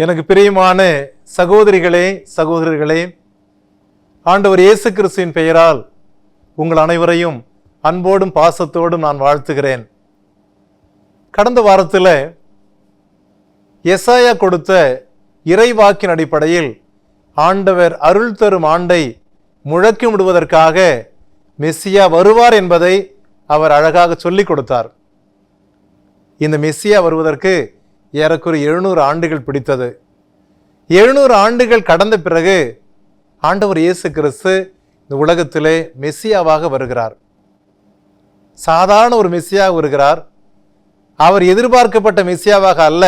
எனக்கு பிரியமான சகோதரிகளே சகோதரர்களே ஆண்டவர் இயேசு கிறிஸ்துவின் பெயரால் உங்கள் அனைவரையும் அன்போடும் பாசத்தோடும் நான் வாழ்த்துகிறேன். கடந்த வாரத்தில் எசாயா கொடுத்த இறைவாக்கின் அடிப்படையில் ஆண்டவர் அருள் தரும் ஆண்டை முழக்கமிடுவதற்காக மெஸ்ஸியா வருவார் என்பதை அவர் அழகாக சொல்லிக் கொடுத்தார். இந்த மெஸ்ஸியா வருவதற்கு ஏறக்குறைய எழுநூறு ஆண்டுகள் பிடித்தது. எழுநூறு ஆண்டுகள் கடந்த பிறகு ஆண்டவர் இயேசு கிறிஸ்து இந்த உலகத்திலே மெஸ்ஸியாவாக வருகிறார். சாதாரண ஒரு மெஸ்ஸியாக வருகிறார். அவர் எதிர்பார்க்கப்பட்ட மெஸ்ஸியாவாக அல்ல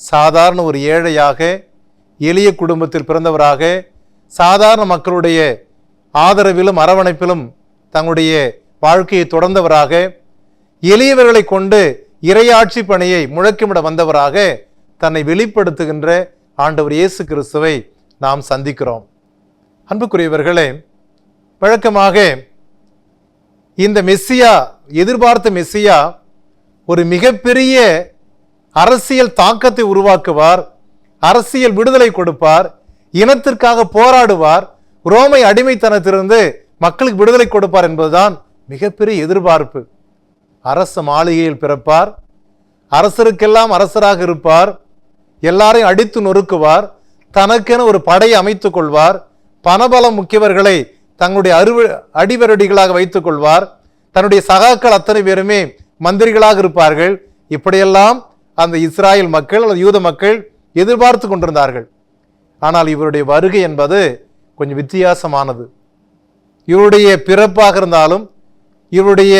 சாதாரண ஒரு ஏழையாக எளிய குடும்பத்தில் பிறந்தவராக சாதாரண மக்களுடைய ஆதரவிலும் அரவணைப்பிலும் தங்களுடைய வாழ்க்கையை தொடர்ந்தவராக எளியவர்களை கொண்டு இறையாட்சி பணியை முழக்கமிட வந்தவராக தன்னை வெளிப்படுத்துகின்ற ஆண்டவர் இயேசு கிறிஸ்துவை நாம் சந்திக்கிறோம். அன்புக்குரியவர்களே வழக்கமாக இந்த மெஸ்ஸியா எதிர்பார்த்த மெஸ்ஸியா ஒரு மிகப்பெரிய அரசியல் தாக்கத்தை உருவாக்குவார் அரசியல் விடுதலை கொடுப்பார் இனத்திற்காக போராடுவார் ரோமை அடிமைத்தனத்திலிருந்து மக்களுக்கு விடுதலை கொடுப்பார் என்பதுதான் மிகப்பெரிய எதிர்பார்ப்பு. அரச மாளிகையில் பிறப்பார். அரசருக்கெல்லாம் அரசராக இருப்பார். எல்லாரையும் அடித்து நொறுக்குவார். தனக்கென ஒரு படையை அமைத்து கொள்வார். பணபலம் முக்கியவர்களை தங்களுடைய அருவ அடிவரடிகளாக வைத்துக் கொள்வார். தன்னுடைய சகாக்கள் அத்தனை பேருமே மந்திரிகளாக இருப்பார்கள். இப்படியெல்லாம் அந்த இஸ்ராயல் மக்கள் அல்லது யூத மக்கள் எதிர்பார்த்து கொண்டிருந்தார்கள். ஆனால் இவருடைய வருகை என்பது கொஞ்சம் வித்தியாசமானது. இவருடைய பிறப்பாக இருந்தாலும் இவருடைய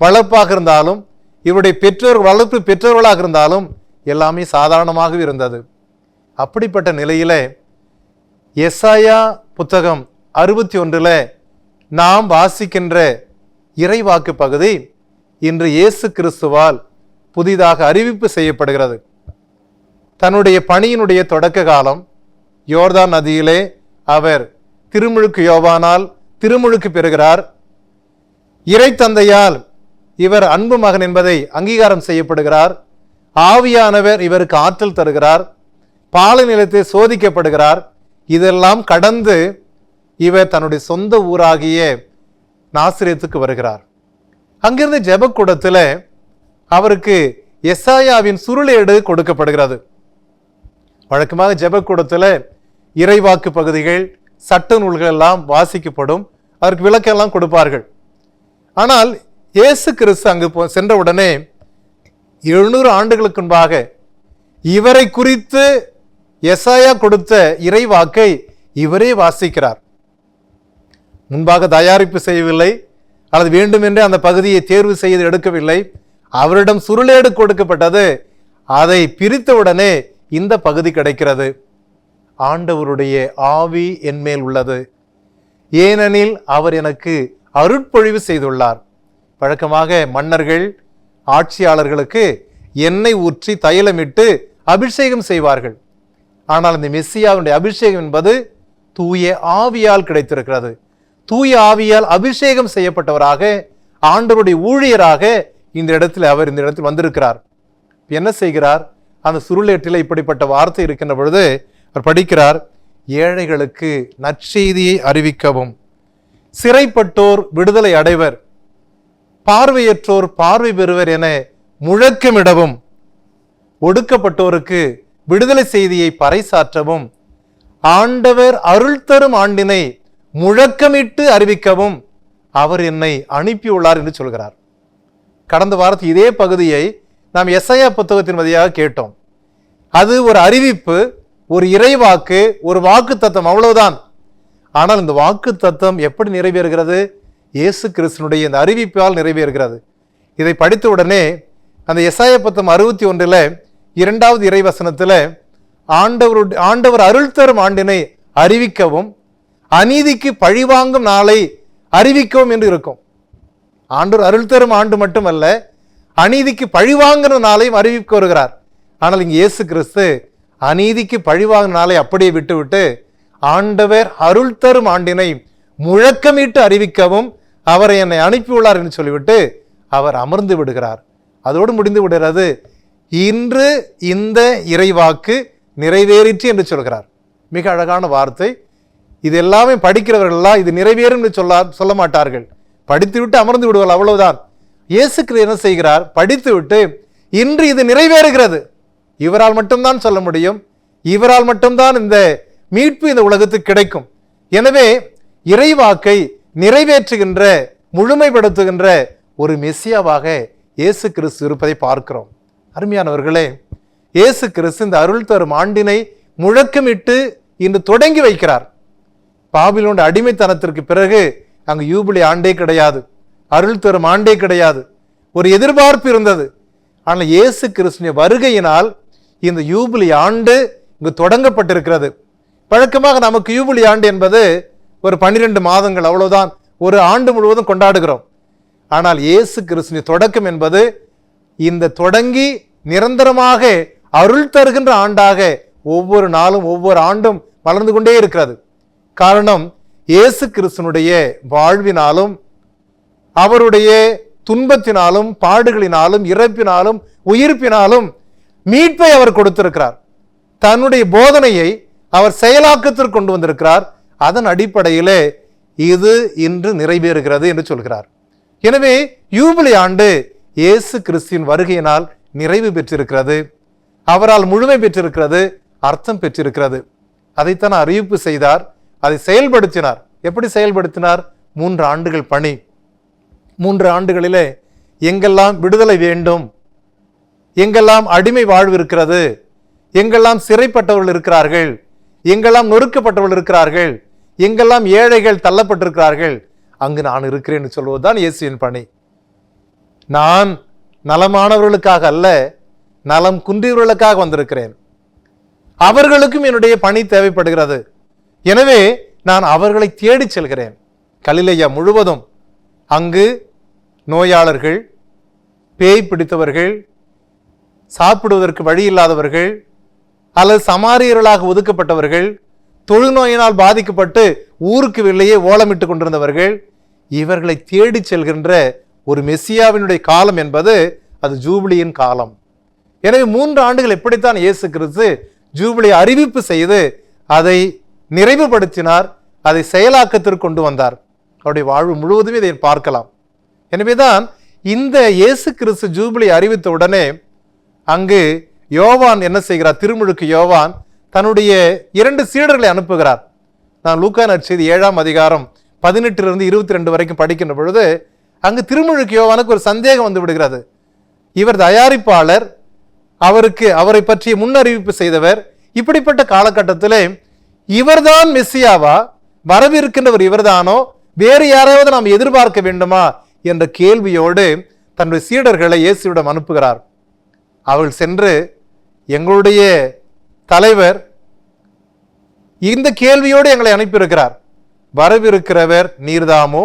வளர்ப்பாக இருந்தாலும் இவருடைய பெற்றோர் வளர்ப்பு பெற்றோர்களாக இருந்தாலும் எல்லாமே சாதாரணமாக இருந்தது. அப்படிப்பட்ட நிலையில எஸ்ஐயா புத்தகம் அறுபத்தி ஒன்றில் நாம் வாசிக்கின்ற இறைவாக்கு பகுதி இன்று இயேசு கிறிஸ்துவால் புதிதாக அறிவிப்பு செய்யப்படுகிறது. தன்னுடைய பணியினுடைய தொடக்க காலம் யோர்தான் நதியிலே அவர் திருமுழுக்கு யோவானால் திருமுழுக்கு பெறுகிறார். இறை தந்தையால் இவர் அன்பு மகன் என்பதை அங்கீகாரம் செய்யப்படுகிறார். ஆவியானவர் இவருக்கு ஆற்றல் தருகிறார். பாலை நிலத்தை சோதிக்கப்படுகிறார். இதெல்லாம் கடந்து இவர் தன்னுடைய சொந்த ஊராகிய நாசிரியத்துக்கு வருகிறார். அங்கிருந்து ஜெபக்கூடத்தில் அவருக்கு எஸ்ஆயாவின் சுருளேடு கொடுக்கப்படுகிறது. வழக்கமாக ஜெபக்கூடத்தில் இறைவாக்கு பகுதிகள் சட்ட நூல்கள் எல்லாம் வாசிக்கப்படும். அதற்கு விளக்கெல்லாம் கொடுப்பார்கள். ஆனால் இயேசு கிறிஸ்து அங்கு போ- சென்றவுடனே எழுநூறு ஆண்டுகளுக்கு முன்பாக இவரை குறித்து எசாயா கொடுத்த இறைவாக்கை இவரே வாசிக்கிறார். முன்பாக தயாரிப்பு செய்யவில்லை அல்லது வேண்டுமென்றே அந்த பகுதியை தேர்வு செய்து எடுக்கவில்லை. அவரிடம் சுருளேடு கொடுக்கப்பட்டது. அதை பிரித்தவுடனே இந்த பகுதி கிடைக்கிறது. ஆண்டவருடைய ஆவி என்மேல் உள்ளது. ஏனெனில் அவர் எனக்கு அருட்பொழிவு செய்துள்ளார். வழக்கமாக மன்னர்கள் ஆட்சியாளர்களுக்கு எண்ணெய் ஊற்றி தைலமிட்டு அபிஷேகம் செய்வார்கள். ஆனால் இந்த மெஸ்ஸியாவுடைய அபிஷேகம் என்பது தூய ஆவியால் கிடைத்திருக்கிறது. தூய ஆவியால் அபிஷேகம் செய்யப்பட்டவராக ஆண்டவருடைய ஊழியராக இந்த இடத்தில் அவர் இந்த இடத்தில் வந்திருக்கிறார். என்ன செய்கிறார்? அந்த சுருளேட்டில் இப்படிப்பட்ட வார்த்தை இருக்கின்ற பொழுது அவர் படிக்கிறார் ஏழைகளுக்கு நற்செய்தியை அறிவிக்கவும். சிறைப்பட்டோர் விடுதலை அடைவர். பார்வையற்றோர் பார்வை பெறுவர் என முழக்கமிடவும் ஒடுக்கப்பட்டோருக்கு விடுதலை செய்தியை பறைசாற்றவும் ஆண்டவர் அருள் தரும் ஆண்டினை முழக்கமிட்டு அறிவிக்கவும் அவர் என்னை அனுப்பியுள்ளார் என்று சொல்கிறார். கடந்த வாரத்தில் இதே பகுதியை நாம் எஸ்ஐயா புத்தகத்தின் வழியாக கேட்டோம். அது ஒரு அறிவிப்பு ஒரு இறைவாக்கு ஒரு வாக்கு தத்தம் அவ்வளவுதான். ஆனால் இந்த வாக்கு தத்தம் எப்படி நிறைவேறுகிறது? இயேசு கிறிஸ்தனுடைய இந்த அறிவிப்பால் நிறைவேறுகிறது. இதை படித்த உடனே அந்த எஸ்ஐய பத்தம் அறுபத்தி ஒன்றில் இரண்டாவது இறைவசனத்தில் ஆண்டவருடைய ஆண்டவர் அருள் தரும் ஆண்டினை அறிவிக்கவும் அநீதிக்கு பழிவாங்கும் நாளை அறிவிக்கவும் என்று இருக்கும். ஆண்டவர் அருள் தரும் ஆண்டு மட்டுமல்ல அநீதிக்கு பழிவாங்கிற நாளையும் அறிவிக்க வருகிறார். ஆனால் இங்கே இயேசு கிறிஸ்து அநீதிக்கு பழிவாங்கின நாளை அப்படியே விட்டுவிட்டு ஆண்டவர் அருள் தரும் ஆண்டினை முழக்கமிட்டு அறிவிக்கவும் அவரை என்னை அனுப்பியுள்ளார் என்று சொல்லிவிட்டு அவர் அமர்ந்து விடுகிறார். அதோடு முடிந்து விடுகிறது இன்று இந்த இறைவாக்கு நிறைவேறிற்று என்று சொல்கிறார். மிக அழகான வார்த்தை. இது எல்லாமே படிக்கிறவர்கள்லாம் இது நிறைவேறும் என்று சொல்ல சொல்ல மாட்டார்கள். படித்துவிட்டு அமர்ந்து விடுவார்கள் அவ்வளவுதான். இயேசு என்ன செய்கிறார்? படித்துவிட்டு இன்று இது நிறைவேறுகிறது. இவரால் மட்டும்தான் சொல்ல முடியும். இவரால் மட்டும்தான் இந்த மீட்பு இந்த உலகத்துக்கு கிடைக்கும். எனவே இறைவாக்கை நிறைவேற்றுகின்ற முழுமைப்படுத்துகின்ற ஒரு மெசியாவாக இயேசு கிறிஸ்து இருப்பதை பார்க்கிறோம். அருமையானவர்களே இயேசு கிறிஸ்து இந்த அருள் தரும் ஆண்டினை முழக்கமிட்டு இன்று தொடங்கி வைக்கிறார். பாபிலோட அடிமைத்தனத்திற்கு பிறகு அங்கு யூபிலி ஆண்டே கிடையாது அருள் தரும் ஆண்டே கிடையாது. ஒரு எதிர்பார்ப்பு இருந்தது. ஆனால் இயேசு கிறிஸ்துவின் வருகையினால் இந்த யூபிலி ஆண்டு இங்கு தொடங்கப்பட்டிருக்கிறது. வழக்கமாக நமக்கு யூபிலி ஆண்டு என்பது ஒரு பன்னிரெண்டு மாதங்கள் அவ்வளோதான் ஒரு ஆண்டு முழுவதும் கொண்டாடுகிறோம். ஆனால் இயேசு கிறிஸ்துவின் தொடக்கம் என்பது இந்த தொடங்கி நிரந்தரமாக அருள் தருகின்ற ஆண்டாக ஒவ்வொரு நாளும் ஒவ்வொரு ஆண்டும் வளர்ந்து கொண்டே இருக்கிறது. காரணம் இயேசு கிறிஸ்தனுடைய வாழ்வினாலும் அவருடைய துன்பத்தினாலும் பாடுகளினாலும் இறப்பினாலும் உயிர்ப்பினாலும் மீட்பை அவர் கொடுத்திருக்கிறார். தன்னுடைய போதனையை அவர் செயலாக்கத்திற்கு கொண்டு வந்திருக்கிறார். அதன் அடிப்படையிலே இது இன்று நிறைவேறுகிறது என்று சொல்கிறார். எனவே யூபிலி ஆண்டு இயேசு கிறிஸ்துவின் வருகையினால் நிறைவு பெற்றிருக்கிறது. அவரால் முழுமை பெற்றிருக்கிறது அர்த்தம் பெற்றிருக்கிறது. அதைத்தான் அறிவிப்பு செய்தார் அதை செயல்படுத்தினார். எப்படி செயல்படுத்தினார்? மூன்று ஆண்டுகள் பணி. மூன்று ஆண்டுகளிலே எங்கெல்லாம் விடுதலை வேண்டும் எங்கெல்லாம் அடிமை வாழ்வு இருக்கிறது எங்கெல்லாம் சிறைப்பட்டவர்கள் இருக்கிறார்கள் எங்கெல்லாம் நொறுக்கப்பட்டவர்கள் இருக்கிறார்கள் எங்கெல்லாம் ஏழைகள் தள்ளப்பட்டிருக்கிறார்கள் அங்கு நான் இருக்கிறேன் சொல்வது சொல்வதுதான் இயேசுவின் பணி. நான் நலமானவர்களுக்காக அல்ல நலம் குன்றியவர்களுக்காக வந்திருக்கிறேன். அவர்களுக்கும் என்னுடைய பணி தேவைப்படுகிறது. எனவே நான் அவர்களை தேடிச் செல்கிறேன். கலிலையா முழுவதும் அங்கு நோயாளர்கள் பேய் பிடித்தவர்கள் சாப்பிடுவதற்கு வழி இல்லாதவர்கள் அல்லது சமாரியர்களாக ஒதுக்கப்பட்டவர்கள் தொழுநோயினால் பாதிக்கப்பட்டு ஊருக்கு வெளியே ஓலமிட்டு கொண்டிருந்தவர்கள் இவர்களை தேடிச் செல்கின்ற ஒரு மெஸ்ஸியாவினுடைய காலம் என்பது அது ஜூபிலியின் காலம். எனவே மூன்று ஆண்டுகள் எப்படித்தான் இயேசு கிறிஸ்து ஜூபிலி அறிவிப்பு செய்து அதை நிறைவுபடுத்தினார் அதை செயலாக்கத்திற்கு கொண்டு வந்தார். அவருடைய வாழ்வு முழுவதுமே இதை பார்க்கலாம். எனவேதான் இந்த இயேசு கிறிஸ்து ஜூபிலி அறிவித்த உடனே அங்கு யோவான் என்ன செய்கிறார்? திருமுழுக்கு யோவான் தன்னுடைய இரண்டு சீடர்களை அனுப்புகிறார். நான் லூக்கா நற்செய்தி ஏழாம் அதிகாரம் பதினெட்டிலிருந்து இருபத்தி ரெண்டு வரைக்கும் படிக்கின்ற பொழுது அங்கு திருமுழுக்கு யோவானுக்கு ஒரு சந்தேகம் வந்து விடுகிறது. இவர் தயாரிப்பாளர் அவருக்கு அவரை பற்றிய முன்னறிவிப்பு செய்தவர் இப்படிப்பட்ட காலகட்டத்திலே இவர்தான் மெஸ்ஸியாவா? வரவிருக்கின்றவர் இவர்தானோ? வேறு யாராவது நாம் எதிர்பார்க்க வேண்டுமா? என்ற கேள்வியோடு தன்னுடைய சீடர்களை இயேசுவிடம் அனுப்புகிறார். அவள் சென்று எங்களுடைய தலைவர் இந்த கேள்வியோடு எங்களை அனுப்பியிருக்கிறார். வரவிருக்கிறவர் நீர்தாமோ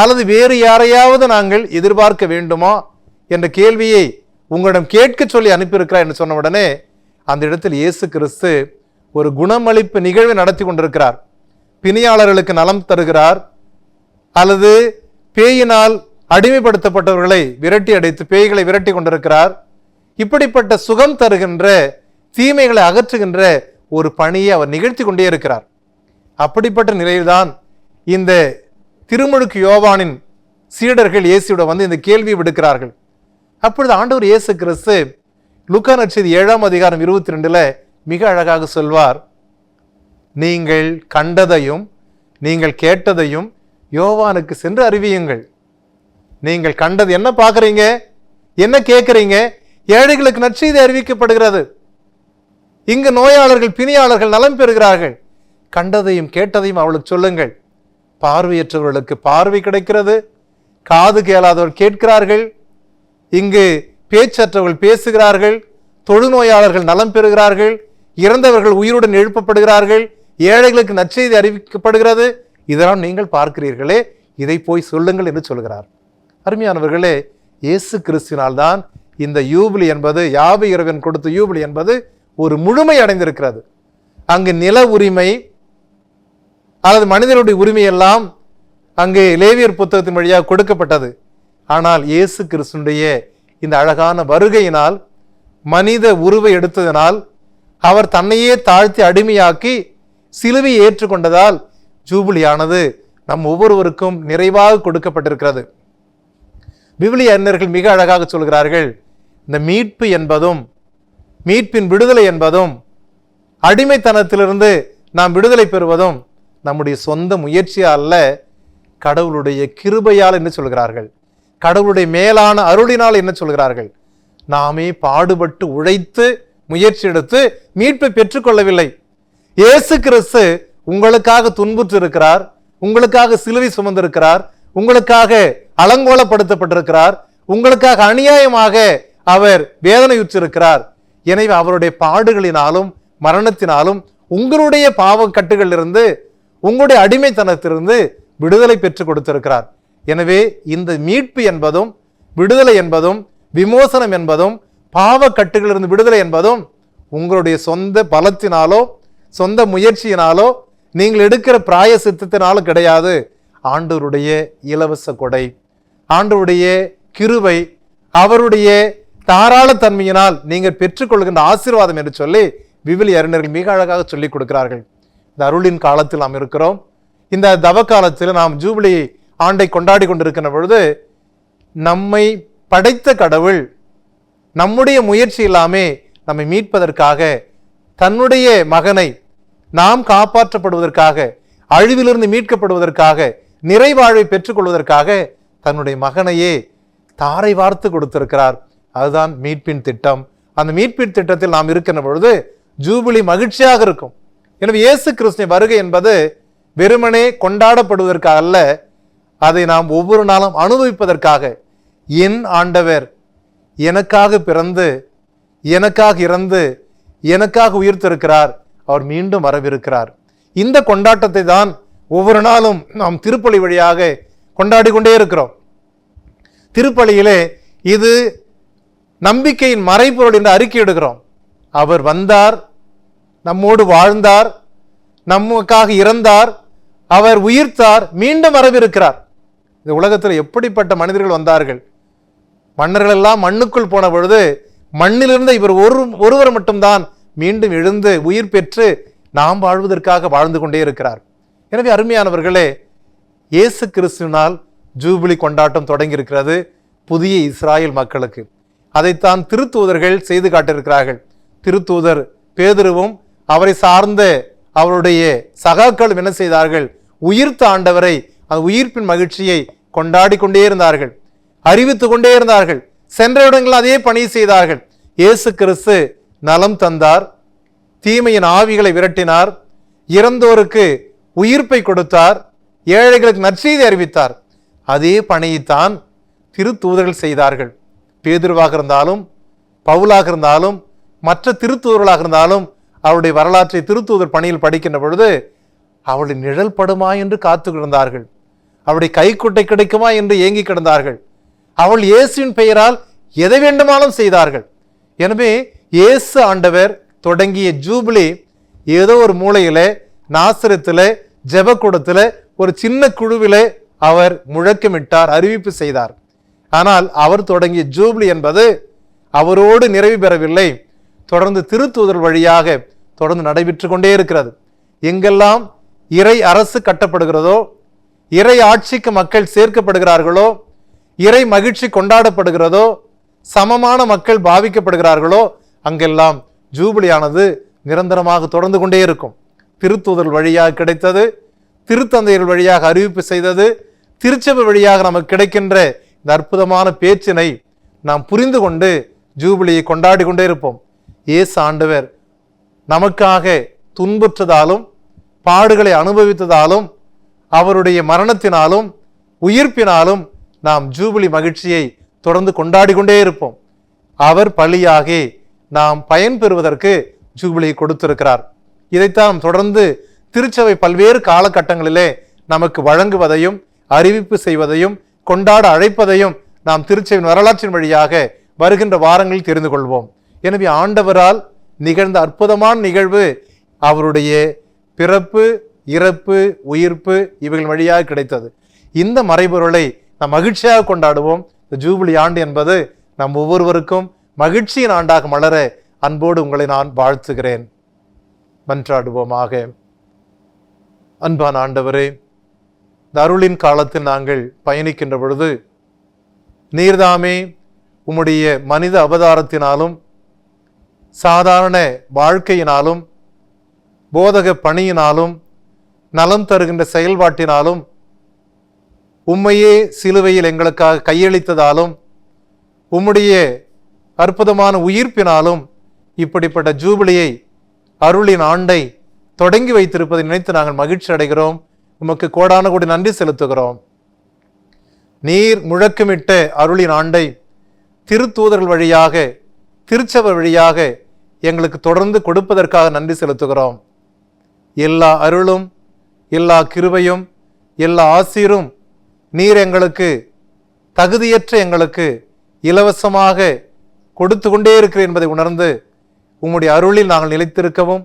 அல்லது வேறு யாரையாவது நாங்கள் எதிர்பார்க்க வேண்டுமா என்ற கேள்வியை உங்களிடம் கேட்க சொல்லி அனுப்பியிருக்கிறார் என்று சொன்ன உடனே அந்த இடத்தில் இயேசு கிறிஸ்து ஒரு குணமளிப்பு நிகழ்வை நடத்தி கொண்டிருக்கிறார். பிணியாளர்களுக்கு நலம் தருகிறார் அல்லது பேயினால் அடிமைப்படுத்தப்பட்டவர்களை விரட்டி அடைத்து பேய்களை விரட்டி கொண்டிருக்கிறார். இப்படிப்பட்ட சுகம் தருகின்ற தீமைகளை அகற்றுகின்ற ஒரு பணியை அவர் நிகழ்த்தி கொண்டே இருக்கிறார். அப்படிப்பட்ட நிலையில்தான் இந்த திருமுழுக்கு யோவானின் சீடர்கள் இயேசுவிட வந்து இந்த கேள்வியை விடுக்கிறார்கள். அப்பொழுது ஆண்டவர் இயேசு கிறிஸ்து லுக்கா நட்சதி ஏழாம் அதிகாரம் இருபத்தி ரெண்டில் மிக அழகாக சொல்வார். நீங்கள் கண்டதையும் நீங்கள் கேட்டதையும் யோவானுக்கு சென்று அறிவியுங்கள். நீங்கள் கண்டது என்ன பார்க்குறீங்க? என்ன கேட்குறீங்க? ஏழைகளுக்கு நற்செய்தி அறிவிக்கப்படுகிறது. இங்கு நோயாளர்கள் பிணியாளர்கள் நலம் பெறுகிறார்கள். கண்டதையும் கேட்டதையும் அவளுக்கு சொல்லுங்கள். பார்வையற்றவர்களுக்கு பார்வை கிடைக்கிறது. காது கேளாதவர் கேட்கிறார்கள். இங்கு பேச்சற்றவர்கள் பேசுகிறார்கள். தொழுநோயாளர்கள் நலம் பெறுகிறார்கள். இறந்தவர்கள் உயிருடன் எழுப்பப்படுகிறார்கள். ஏழைகளுக்கு நற்செய்தி அறிவிக்கப்படுகிறது. இதெல்லாம் நீங்கள் பார்க்கிறீர்களே. இதை போய் சொல்லுங்கள் என்று சொல்கிறார். அருமையானவர்களே இயேசு கிறிஸ்தினால்தான் இந்த யூபிலி என்பது யாபு இரவன் கொடுத்த யூபிலி என்பது ஒரு முழுமை அடைந்திருக்கிறது. அங்கு நில உரிமை அல்லது மனிதனுடைய உரிமையெல்லாம் அங்கே லேவியர் புத்தகத்தின் வழியாக கொடுக்கப்பட்டது. ஆனால் இயேசு கிறிஸ்துடைய இந்த அழகான வருகையினால் மனித உருவை எடுத்ததினால் அவர் தன்னையே தாழ்த்தி அடிமையாக்கி சிலுவை ஏற்றுக்கொண்டதால் ஜூபிலியானது நம் ஒவ்வொருவருக்கும் நிறைவாக கொடுக்கப்பட்டிருக்கிறது. விவிலிய அறிஞர்கள் மிக அழகாக சொல்கிறார்கள் இந்த மீட்பு என்பதும் மீட்பின் விடுதலை என்பதும் அடிமைத்தனத்திலிருந்து நாம் விடுதலை பெறுவதும் நம்முடைய சொந்த முயற்சியா அல்ல கடவுளுடைய கிருபையால் என்ன சொல்கிறார்கள்? கடவுளுடைய மேலான அருளினால் என்ன சொல்கிறார்கள்? நாமே பாடுபட்டு உழைத்து முயற்சி எடுத்து மீட்பை பெற்றுக்கொள்ளவில்லை. இயேசு கிறிஸ்து உங்களுக்காக துன்புற்று இருக்கிறார் உங்களுக்காக சிலுவை சுமந்திருக்கிறார் உங்களுக்காக அலங்கோலப்படுத்தப்பட்டிருக்கிறார் உங்களுக்காக அநியாயமாக அவர் வேதனையுற்றிருக்கிறார். எனவே அவருடைய பாடுகளினாலும் மரணத்தினாலும் உங்களுடைய பாவக்கட்டுகளிலிருந்து உங்களுடைய அடிமைத்தனத்திலிருந்து விடுதலை பெற்றுக் கொடுத்திருக்கிறார். எனவே இந்த மீட்பு என்பதும் விடுதலை என்பதும் விமோசனம் என்பதும் பாவக்கட்டுகளிலிருந்து விடுதலை என்பதும் உங்களுடைய சொந்த பலத்தினாலோ சொந்த முயற்சியினாலோ நீங்கள் எடுக்கிற பிராய சித்தத்தினாலும் கிடையாது. ஆண்டவருடைய இலவச கொடை ஆண்டவருடைய கிருவை அவருடைய தாராளத்தன்மையினால் நீங்கள் பெற்றுக்கொள்கின்ற ஆசீர்வாதம் என்று சொல்லி விவிலி அறிஞர்கள் மிக அழகாக சொல்லிக் கொடுக்கிறார்கள். இந்த அருளின் காலத்தில் நாம் இருக்கிறோம். இந்த தவ காலத்தில் நாம் ஜூபிலி ஆண்டை கொண்டாடி கொண்டிருக்கிற பொழுது நம்மை படைத்த கடவுள் நம்முடைய முயற்சி இல்லாமே நம்மை மீட்பதற்காக தன்னுடைய மகனை நாம் காப்பாற்றப்படுவதற்காக அழிவிலிருந்து மீட்கப்படுவதற்காக நிறைவாழ்வை பெற்றுக்கொள்வதற்காக தன்னுடைய மகனையே தாரை வார்த்து கொடுத்திருக்கிறார். அதுதான் மீட்பின் திட்டம். அந்த மீட்பின் திட்டத்தில் நாம் இருக்கின்ற பொழுது ஜூபிலி மகிழ்ச்சியாக இருக்கும். எனவே இயேசு கிறிஸ்துவின் வருகை என்பது வெறுமனே கொண்டாடப்படுவதற்காக அல்ல அதை நாம் ஒவ்வொரு நாளும் அனுபவிப்பதற்காக. என் ஆண்டவர் எனக்காக பிறந்து எனக்காக இறந்து எனக்காக உயிர்த்திருக்கிறார். அவர் மீண்டும் வரவிருக்கிறார். இந்த கொண்டாட்டத்தை தான் ஒவ்வொரு நாளும் நாம் திருப்பலி வழியாக கொண்டாடி கொண்டே இருக்கிறோம். திருப்பலியிலே இது நம்பிக்கையின் மறைபொருள் என்று அறிக்கை எடுக்கிறோம் அவர் வந்தார் நம்மோடு வாழ்ந்தார் நமக்காக இறந்தார் அவர் உயிர்த்தார் மீண்டும் வரவிருக்கிறார். இந்த உலகத்தில் எப்படிப்பட்ட மனிதர்கள் வந்தார்கள்? மன்னர்கள் எல்லாம் மண்ணுக்குள் போன பொழுது மண்ணிலிருந்து இவர் ஒரு ஒருவர் மட்டும்தான் மீண்டும் எழுந்து உயிர் பெற்று நாம் வாழ்வதற்காக வாழ்ந்து கொண்டே இருக்கிறார். எனவே அருமையானவர்களே இயேசு கிறிஸ்துவினால் ஜூபிலி கொண்டாட்டம் தொடங்கி இருக்கிறது புதிய இஸ்ராயல் மக்களுக்கு. அதைத்தான் திருத்தூதர்கள் செய்து காட்டியிருக்கிறார்கள். திருத்தூதர் பேதுருவும் அவரை சார்ந்த அவருடைய சகாக்களும் என்ன செய்தார்கள்? உயிர்த்த ஆண்டவரை அந்த உயிர்ப்பின் மகிழ்ச்சியை கொண்டாடி கொண்டே இருந்தார்கள். அறிவித்து கொண்டே இருந்தார்கள். சென்ற இடங்களில் அதே பணி செய்தார்கள். இயேசு கிறிஸ்து நலம் தந்தார். தீமையின் ஆவிகளை விரட்டினார். இறந்தோருக்கு உயிர்ப்பை கொடுத்தார். ஏழைகளுக்கு நற்செய்தி அறிவித்தார். அதே பணியைத்தான் திருத்தூதர்கள் செய்தார்கள். பேதுருவாக இருந்தாலும் பவுலாக இருந்தாலும் மற்ற திருத்தூதர்களாக இருந்தாலும் அவருடைய வரலாற்றை திருத்தூதர் பணியில் படிக்கின்ற பொழுது அவளுடைய நிழல் படுமா என்று காத்து கிடந்தார்கள். அவருடைய கைக்குட்டை கிடைக்குமா என்று ஏங்கி கிடந்தார்கள். அவள் இயேசுவின் பெயரால் எதை வேண்டுமானாலும் செய்தார்கள். எனவே இயேசு ஆண்டவர் தொடங்கிய ஜூபிலி ஏதோ ஒரு மூலையிலே நாசிரத்தில் ஜெபக்கூடத்தில் ஒரு சின்ன குழுவிலே அவர் முழக்கமிட்டார் அறிவிப்பு செய்தார். ஆனால் அவர் தொடங்கிய ஜூப்ளி என்பது அவரோடு நிறைவு பெறவில்லை. தொடர்ந்து திருத்தூதர் வழியாக தொடர்ந்து நடைபெற்று கொண்டே இருக்கிறது. எங்கெல்லாம் இறை அரசு கட்டப்படுகிறதோ இறை ஆட்சிக்கு மக்கள் சேர்க்கப்படுகிறார்களோ இறை மகிழ்ச்சி கொண்டாடப்படுகிறதோ சமமான மக்கள் பாவிக்கப்படுகிறார்களோ அங்கெல்லாம் ஜூபிலியானது நிரந்தரமாக தொடர்ந்து கொண்டே இருக்கும். திருத்தூதர் வழியாக கிடைத்தது திருத்தந்தையர்கள் வழியாக அறிவிப்பு செய்தது திருச்சபை வழியாக நமக்கு கிடைக்கின்ற இந்த அற்புதமான பேச்சினை நாம் புரிந்து கொண்டு ஜூபிலியை கொண்டாடி கொண்டே இருப்போம். ஏசு ஆண்டவர் நமக்காக துன்புற்றதாலும் பாடுகளை அனுபவித்ததாலும் அவருடைய மரணத்தினாலும் உயிர்ப்பினாலும் நாம் ஜூபிலி மகிழ்ச்சியை தொடர்ந்து கொண்டாடி கொண்டே இருப்போம். அவர் பலியாகி நாம் பயன் பெறுவதற்கு ஜூபிலியை கொடுத்திருக்கிறார். இதைத்தான் தொடர்ந்து திருச்சபை பல்வேறு காலகட்டங்களிலே நமக்கு வழங்குவதையும் அறிவிப்பு செய்வதையும் கொண்டாட அழைப்பதையும் நாம் திருச்சபையின் வரலாற்றின் வழியாக வருகின்ற வாரங்களில் தெரிந்து கொள்வோம். எனவே ஆண்டவரால் நிகழ்ந்த அற்புதமான நிகழ்வு அவருடைய பிறப்பு இறப்பு உயிர்ப்பு இவைகள் வழியாக கிடைத்தது. இந்த மறைபொருளை நாம் மகிழ்ச்சியாக கொண்டாடுவோம். இந்த ஜூபிலி ஆண்டு என்பது நம் ஒவ்வொருவருக்கும் மகிழ்ச்சியின் ஆண்டாக மலர அன்போடு உங்களை நான் வாழ்த்துகிறேன். மன்றாடுவோமாக. அன்பான ஆண்டவரே இந்த அருளின் காலத்தில் நாங்கள் பயணிக்கின்ற பொழுது நீர்தாமே உம்முடைய மனித அவதாரத்தினாலும் சாதாரண வாழ்க்கையினாலும் போதக பணியினாலும் நலம் தருகின்ற செயல்பாட்டினாலும் உம்மையே சிலுவையில் எங்களுக்காக கையளித்ததாலும் உம்முடைய அற்புதமான உயிர்ப்பினாலும் இப்படிப்பட்ட ஜூபிலியை அருளின் ஆண்டை தொடங்கி வைத்திருப்பதை நினைத்து நாங்கள் மகிழ்ச்சி அடைகிறோம் உமக்கு கோடான கோடி நன்றி செலுத்துகிறோம். நீர் முழக்கமிட்ட அருளின் ஆண்டை திருத்தூதர்கள் வழியாக திருச்சவர் வழியாக எங்களுக்கு தொடர்ந்து கொடுப்பதற்காக நன்றி செலுத்துகிறோம். எல்லா அருளும் எல்லா கிருபையும் எல்லா ஆசீரும் நீர் எங்களுக்கு தகுதியற்ற எங்களுக்கு இலவசமாக கொடுத்து கொண்டே இருக்கிறேன் என்பதை உணர்ந்து உம்முடைய அருளில் நாங்கள் நிலைத்திருக்கவும்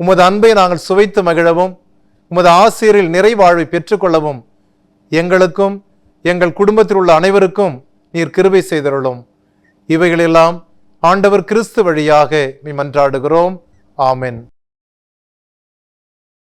உமது அன்பை நாங்கள் சுவைத்து மகிழவும் உமது ஆசிரியரில் நிறைவாழ்வை பெற்றுக்கொள்ளவும் எங்களுக்கும் எங்கள் குடும்பத்தில் உள்ள அனைவருக்கும் நீர் கிருபை செய்தருளும். இவைகளெல்லாம் ஆண்டவர் கிறிஸ்து வழியாக நீ மன்றாடுகிறோம். ஆமென்.